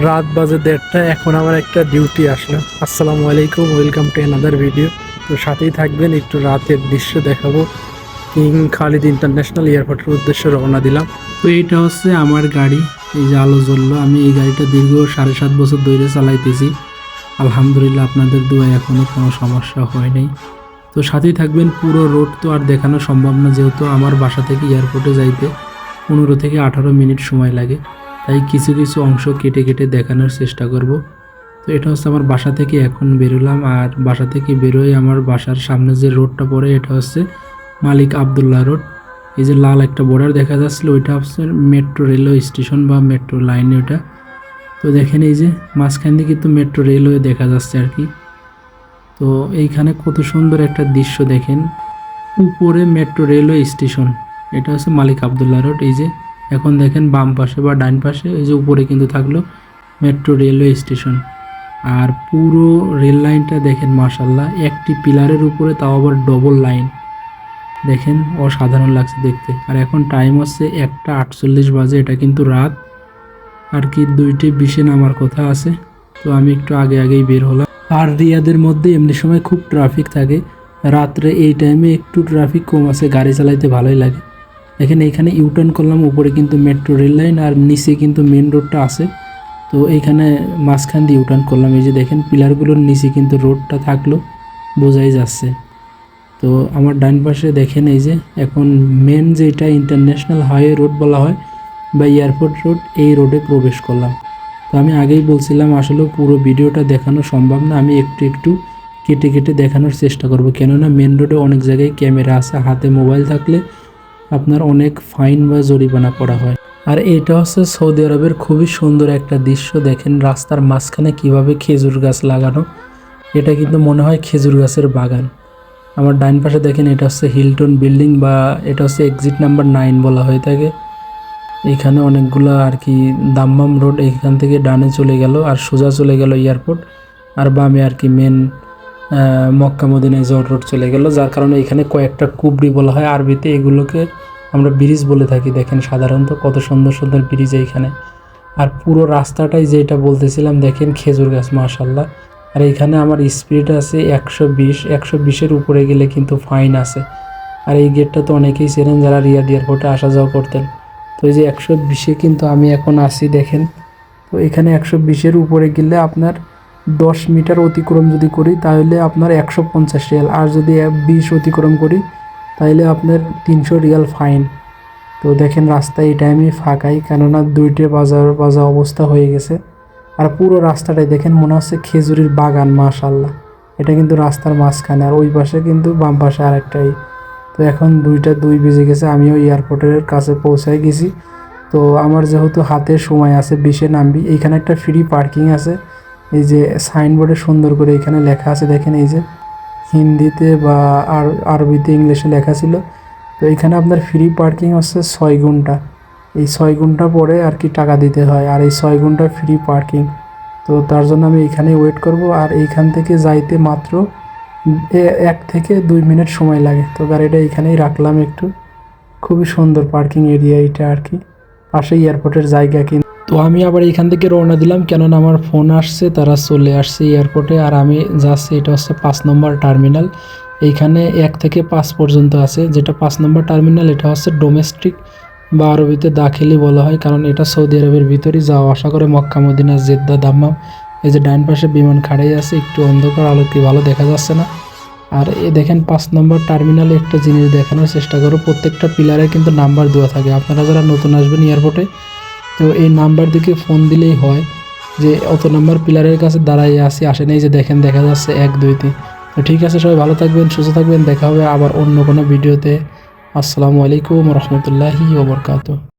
রাত বাজে দেড়টা, এখন আমার একটা ডিউটি আসলো। আসসালামু আলাইকুম ওয়েলকাম টু অ্যানাদার ভিডিও তো সাথেই থাকবেন, একটু রাতের দৃশ্য দেখাবো। কিং খালিদ ইন্টারন্যাশনাল এয়ারপোর্টের উদ্দেশ্যে রওনা দিলাম। তো এটা হচ্ছে আমার গাড়ি, এই যে আলো জ্বললো। আমি এই গাড়িটা দীর্ঘ সাড়ে সাত বছর ধরে চালাইতেছি। আলহামদুলিল্লাহ আপনাদের দুয়ায় এখনও কোনো সমস্যা হয় নাই। তো সাথেই থাকবেন, পুরো রোড তো আর দেখানো সম্ভব না, যেহেতু আমার বাসা থেকে এয়ারপোর্টে যাইতে পনেরো থেকে আঠারো মিনিট সময় লাগে। তাই কিছু কিছু অংশ কেটে কেটে দেখানোর চেষ্টা করব। তো এটা হচ্ছে আমার বাসা থেকে এখন বেরোলাম আর বাসা থেকে বেরোয় আমার বাসার সামনে যে রোডটা পড়ে, এটা হচ্ছে মালিক আবদুল্লাহ রোড। এই যে লাল একটা বর্ডার দেখা যাচ্ছিল, ওইটা হচ্ছে মেট্রো রেলওয়ে স্টেশন বা মেট্রো লাইন ওটা। তো দেখেন এই যে মাঝখান দিয়ে কিন্তু মেট্রো রেলওয়ে দেখা যাচ্ছে আর কি। তো এইখানে কত সুন্দর একটা দৃশ্য দেখেন। উপরে মেট্রো রেলওয়ে স্টেশন এটা হচ্ছে মালিক আবদুল্লাহ রোড, এই যে এখন দেখেন বাম পাশে বা ডান পাশে, এই যে উপরে কিন্তু থাকল মেট্রো রেলওয়ে স্টেশন। আর পুরো রেল লাইনটা দেখেন মার্শাল্লাহ একটি পিলারের উপরে, তাও আবার ডবল লাইন দেখেন, অসাধারণ লাগছে দেখতে। আর এখন টাইম হচ্ছে একটা আটচল্লিশ বাজে, এটা কিন্তু রাত। আর কি দুইটি বিশে নামার কথা আছে, তো আমি একটু আগে আগেই বের হলাম। আর রিয়াদের মধ্যে এমনি সময় খুব ট্রাফিক থাকে। রাত্রে এই টাইমে একটু ট্রাফিক কম আছে, গাড়ি চালাইতে ভালোই লাগে। দেখেন এখানে ইউটার্ন করলাম, উপরে কিন্তু মেট্রো রেল লাইন আর নিচে কিন্তু মেন রোডটা আছে। তো এইখানে মাঝখান দিয়ে ইউটার্ন করলাম, এই যে দেখেন পিলারগুলোর নিচে কিন্তু রোডটা থাকল, বোঝাই যাচ্ছে। তো আমার ডান পাশে দেখেন এই যে, এখন মেন যেটা ইন্টারন্যাশনাল হাইওয়ে রোড বলা হয়, বা এয়ারপোর্ট রোড এই রোডে প্রবেশ করলাম। তো আমি আগেই বলছিলাম আসলে পুরো ভিডিওটা দেখানো সম্ভব না, আমি একটু একটু কেটে কেটে দেখানোর চেষ্টা করব। কেননা মেন রোডে অনেক জায়গায় ক্যামেরা আছে, হাতে মোবাইল থাকলে আপনার অনেক ফাইন বা জরিমানা করা হয়। আর এটা হচ্ছে সৌদি আরবের খুবই সুন্দর একটা দৃশ্য। দেখেন রাস্তার মাঝখানে কীভাবে খেজুর গাছ লাগানো। এটা কিন্তু মনে হয় খেজুর গাছের বাগান। আমার ডাইন পাশে দেখেন এটা হচ্ছে হিলটন বিল্ডিং বা এটা হচ্ছে এক্সিট নাম্বার নাইন বলা হয়ে থাকে। এখানে অনেকগুলো আর কি দাম্মাম রোড এখান থেকে ডানে চলে গেল আর সোজা চলে গেল এয়ারপোর্ট। আর বামে আর কি মেন মক্কা মদিনায় জট রোড চলে গেল, যার কারণে এখানে কয়েকটা কুবড়ি বলা হয়। আরবিতে এগুলোকে আমরা ব্রিজ বলে থাকি, দেখেন সাধারণত কত সুন্দর সুন্দর ব্রিজ এইখানে। আর পুরো রাস্তাটাই যেটা বলতেছিলাম, দেখেন খেজুর গাছ মাশাল্লাহ আর এখানে আমার স্পিড আছে একশো বিশ, একশো বিশের উপরে গেলে কিন্তু ফাইন আছে। আর এই গেটটা তো অনেকেই চেনেন যারা রিয়াদ এয়ারপোর্টে আসা যাওয়া করতেন। তো এই যে একশো বিশে কিন্তু আমি এখন আসি দেখেন। তো এখানে একশো বিশের উপরে গেলে আপনার দশ মিটার অতিক্রম যদি করি, তাহলে আপনার একশো পঞ্চাশ রিয়াল। আর যদি বিশ অতিক্রম করি, তাহলে আপনার তিনশো রিয়াল ফাইন। তো দেখেন রাস্তায় এই টাইমে ফাঁকাই, কেননা দুইটে বাজার বাজা অবস্থা হয়ে গেছে। আর পুরো রাস্তাটাই দেখেন মনে হচ্ছে খেজুরির বাগান মাশাল্লাহ এটা কিন্তু রাস্তার মাঝখানে, আর ওই পাশে কিন্তু বাম পাশে আরেকটাই। তো এখন দুইটা দুই বেজে গেছে, আমিও এয়ারপোর্টের কাছে পৌঁছায় গেছি। তো আমার যেহেতু হাতে সময় আছে, বিশে নামবি। এইখানে একটা ফ্রি পার্কিং আছে। এই যে সাইনবোর্ডে সুন্দর করে এখানে লেখা আছে, দেখেন এই যে হিন্দিতে বা আর, আরবিতে ইংলিশে লেখা ছিল। তো এখানে আপনার ফ্রি পার্কিং হচ্ছে ছয় ঘণ্টা। এই ছয় ঘণ্টা পরে আর কি টাকা দিতে হয়, আর এই ছয় ঘণ্টা ফ্রি পার্কিং তো তার জন্য আমি এখানেই ওয়েট করব, আর এইখান থেকে যাইতে মাত্র এক থেকে দুই মিনিট সময় লাগে। তো গাড়িটা এখানেই রাখলাম একটু। খুবই সুন্দর পার্কিং এরিয়া এটা আর কি। পাশে এয়ারপোর্টের জায়গা কিন্তু তো আমি আবার এখান থেকে রওনা দিলাম, কেননা আমার ফোন আসছে, তারা চলে আসছে এয়ারপোর্টে, আর আমি যাচ্ছি, এটা হচ্ছে পাঁচ নম্বর টার্মিনাল। এইখানে এক থেকে পাঁচ পর্যন্ত আছে, যেটা পাঁচ নম্বর টার্মিনাল, এটা হচ্ছে ডোমেস্টিক বা আরবিতে দাখিলি বলা হয়, কারণ এটা সৌদি আরবের ভিতরেই যাওয়া, আশা করে মক্কা, মদিনা, জেদ্দা, দাম্মাম, এই যে ডান পাশে বিমান খাড়াই আছে, একটু অন্ধকার আলোকে ভালো দেখা যাচ্ছে না। আর এ দেখেন পাঁচ নম্বর টার্মিনালে একটা জিনিস দেখানোর চেষ্টা করো, প্রত্যেকটা পিলারে কিন্তু নাম্বার দেওয়া থাকে, আপনারা যারা নতুন আসবেন এয়ারপোর্টে তো এই নাম্বার দিকে ফোন দিলেই হয় যে, অত নাম্বার পিলারের কাছে দাঁড়াই আসি আসে নেই যে, দেখেন, দেখা যাচ্ছে এক, দুই, তিন। তো ঠিক আছে, সবাই ভালো থাকবেন, সুস্থ থাকবেন, দেখা হবে আবার অন্য কোনো ভিডিওতে। আসসালামু আলাইকুম রহমতুল্লাহি ওবরকাত